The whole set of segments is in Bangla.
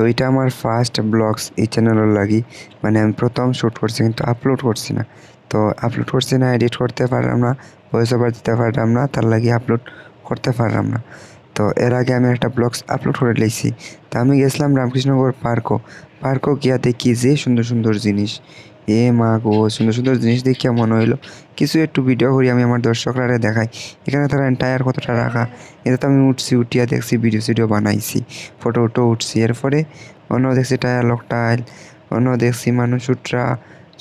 তো এটা আমার ফার্স্ট ব্লগস এই চ্যানেলের লাগি। মানে আমি প্রথম শ্যুট করছি, কিন্তু আপলোড করছি না। তো আপলোড করছি না এডিট করতে পারলাম না ভয়েস ওভার দিতে পারলাম না, তার লাগি আপলোড করতে পারলাম না। তো এর আগে আমি একটা ব্লগস আপলোড করে লেছি। তো আমি গেছিলাম রামকৃষ্ণগর পার্কও পার্কও গিয়া দেখি যে সুন্দর সুন্দর জিনিস। এ মা গো, সুন্দর সুন্দর জিনিস দেখিয়া মনে হইল। কিছু একটু ভিডিও করি, আমি আমার দর্শকরা দেখাই। এখানে তারা টায়ার কতটা রাখা। এটা তো আমি উঠছি, উঠিয়া দেখছি ভিডিও সিডিও বানাইছি ফটো উটো উঠছি। এরপরে অন্য দেখছি টায়ার লক টাইল অন্য দেখছি মানুষ উঠরা,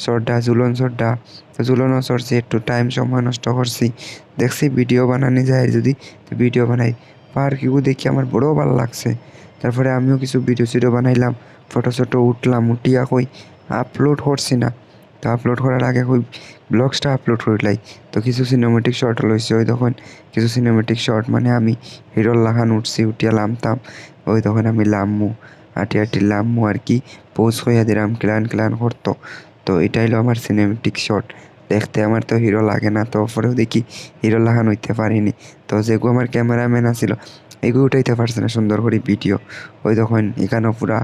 সর্দা, ঝুলন সর্দা। তো ঝুলনও সরছি, একটু টাইম সময় নষ্ট করছি। দেখছি ভিডিও বানানি যায় যদি, তো ভিডিও বানাই। পার্কও দেখি আমার বড়ও ভালো লাগছে। তারপরে আমিও কিছু ভিডিও সিডিও বানাইলাম ফটো শটো উঠলাম, উঠিয়া কই আপলোড করছি না। তো আপলোড করার আগে ওই ব্লগসটা আপলোড করিলাই তো কিছু সিনেমেটিক শর্ট লইছি ওই তখন কিছু সিনেমেটিক শর্ট মানে আমি হিরোর লাখান উঠছি, উঠিয়া লামতাম, ওই তখন আমি লামমু, আটি আটি লামমু আর কি পোজ হইয়া দিলাম, ক্লান ক্লান করতো, তো এটা হলো আমার সিনেমেটিক শট দেখতে আমার তো হিরো লাগে না, তো পরেও দেখি হিরো লাগান হইতে পারিনি, তো যেগু আমার ক্যামেরাম্যান আছিল এগু উঠাইতে পারছে না সুন্দর করে ভিডিও ওই তখন এখানেও পুরা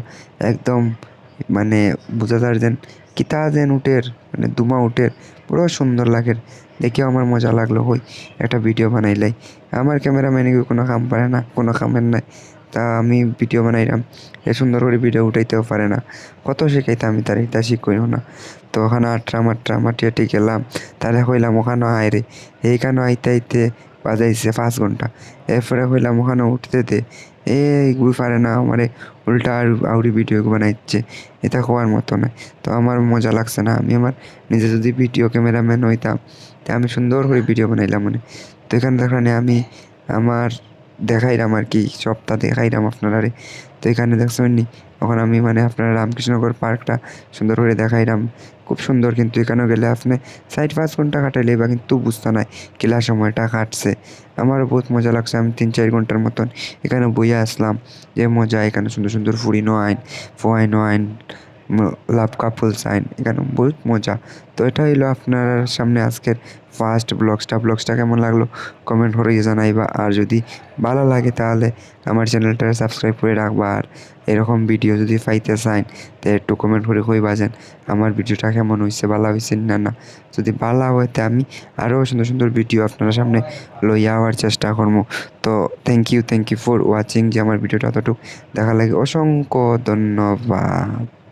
একদম মানে বোঝা যায় যেন কিতা দেন উটের মানে দুমা উটের পুরো সুন্দর লাগে দেখে আমার মজা লাগল হই, একটা ভিডিও বানাইলাই। আমার ক্যামেরাম্যানে কোনো কাম পারে না, কোনো কামের নাই। তা আমি ভিডিও বানাইলাম, এ সুন্দর করে ভিডিও উঠাইতেও পারে না। কত শেখাইতে আমি তার এটা শিখইও না। তো ওখানে আট্রাম আট্রাম আটি আটি গেলাম। তাহলে হইলাম ওখানে আয় রে। এইখানে আইতে আইতে বাজাইছে পাঁচ ঘণ্টা। এরপরে হইলাম ওখানে উঠতে দে। এই গুই পারে না আমারে উল্টা আর, আউরি ভিডিও বানাইছে। এটা হওয়ার মতো নয় তো আমার মজা লাগছে না। আমি আমার নিজে যদি ভিডিও ক্যামেরাম্যান হইতাম, তা আমি সুন্দর করে ভিডিও বানাইলাম মানে। তো এখানে দেখানে আমি আমার দেখাইলাম আর কি, সবটা দেখাইলাম আপনারারে। তো এখানে দেখছেন নি তখন আমি মানে আপনার রামকৃষ্ণগর পার্কটা সুন্দর করে দেখাইলাম। খুব সুন্দর কিন্তু এখানেও গেলে আপনি চার পাঁচ ঘণ্টা কাটাইলে বা কিন্তু বুঝতে নাই কেলা সময়টা কাটছে। আমারও বহুত মজা লাগছে, আমি তিন চার ঘণ্টার মতন এখানে বইয়া আসলাম। যে মজা, এখানে সুন্দর সুন্দর ফুরিনো আইন, ফোয়াইনো আইন লাভ কাপলস সাইন, এখানে বহুত মজা। তো এটা হইল আপনার সামনে আজকের ফার্স্ট ব্লগসটা ব্লগসটা কেমন লাগল কমেন্ট করে জানাইবা। আর যদি ভালো লাগে তাহলে আমার চ্যানেলটা সাবস্ক্রাইব করে রাখবা। আর এরকম ভিডিও যদি পাইতে চান, তো একটু কমেন্ট করে কইবা যেন আমার ভিডিওটা কেমন হয়েছে ভালো হয়েছে না না। যদি ভালো হয় তে আমি আরও সুন্দর সুন্দর ভিডিও আপনার সামনে লইয়া আওয়ার চেষ্টা করব তো thank you thank you for watching যে আমার ভিডিওটা অতটুকু দেখা লাগে, অসংখ্য ধন্যবাদ।